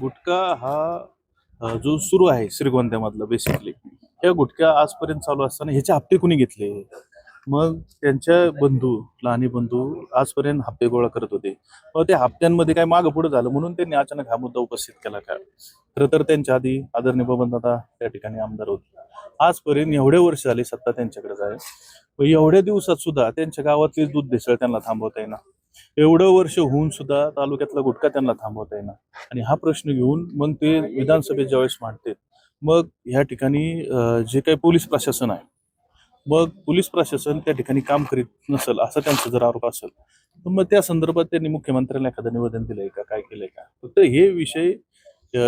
गुटखा हा जो सुरू आहे श्रीगोंद्यामधला बेसिकली या गुटख्या आजपर्यंत चालू असताना ह्याचे हप्ते कुणी घेतले? मग त्यांच्या बंधू लहाने बंधू आजपर्यंत हप्ते गोळा करत होते. मग त्या हप्त्यांमध्ये काय मागं पुढे झालं म्हणून त्यांनी अचानक हा मुद्दा उपस्थित केला का? खरं तर त्यांच्या आधी आदरणीय बबन त्या ठिकाणी आमदार होते. आजपर्यंत एवढे वर्ष झाले सत्ता त्यांच्याकडेच आहे. व एवढ्या दिवसात सुद्धा त्यांच्या गावातले दूध भेसळ त्यांना थांबवता येईना. एवढं वर्ष होऊन सुद्धा तालुक्यातला गुटखा त्यांना थांबवता येईना. आणि हा प्रश्न घेऊन मग ते विधानसभेत ज्यावेळेस मांडते मग ह्या ठिकाणी जे काही पोलीस प्रशासन आहे मग पोलीस प्रशासन त्या ठिकाणी काम करीत नसेल असा त्यांचा जर आरोप असेल तर मग त्या संदर्भात त्यांनी मुख्यमंत्र्यांना एखादं निवेदन दिलंय का काय केलंय का? फक्त हे विषय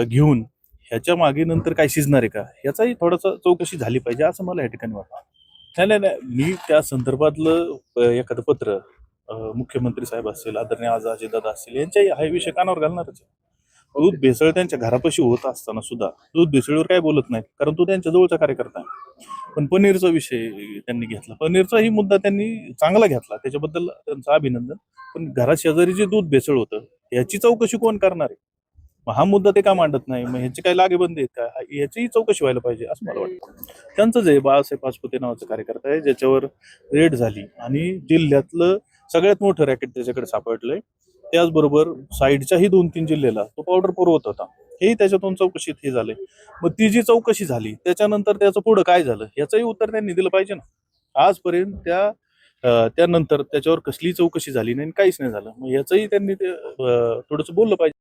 घेऊन ह्याच्या मागे नंतर काय शिजणार आहे का? ह्याचाही थोडासा चौकशी झाली पाहिजे असं मला या ठिकाणी वाटतं. नाही नाही नाही. मी त्या संदर्भातलं एखादं पत्र मुख्यमंत्री साहेब असतील आदरणीय आजाजीदादा असतील यांच्याही हा विषय कानावर घालणारच आहे. दूध भेसळ त्यांच्या घरापाशी होत असताना सुद्धा दूध भेसळीवर काय बोलत नाहीत कारण तो त्यांच्या जवळचा कार्यकर्ता आहे. पण पनीरचा विषय त्यांनी घेतला. पनीरचाही मुद्दा त्यांनी चांगला घेतला. त्याच्याबद्दल त्यांचं अभिनंदन. पण घरा शेजारी जे दूध भेसळ होतं याची चौकशी कोण करणार आहे? मग हा मुद्दा ते का मांडत नाही? मग ह्याचे काय लागेबंदी आहेत का? याचीही चौकशी व्हायला पाहिजे असं मला वाटतं. त्यांचं जे बाळासाहेब पाचपुते नावाचं कार्यकर्ता आहे ज्याच्यावर रेड झाली आणि जिल्ह्यातलं सगळ्यात मोठं रॅकेट त्याच्याकडे सापडलंय. त्याचबरोबर साईडच्याही दोन तीन जिल्ह्याला तो पावडर पुरवत होता. हेही त्याच्यातून चौकशीत हे झाले मग ती जी चौकशी झाली त्याच्यानंतर त्याचं पुढं काय झालं याचंही उत्तर त्यांनी दिलं पाहिजे ना. आजपर्यंत त्या त्यानंतर त्याच्यावर कसली चौकशी झाली नाही आणि काहीच नाही झालं. मग याचंही त्यांनी ते, थोडंसं बोललं पाहिजे.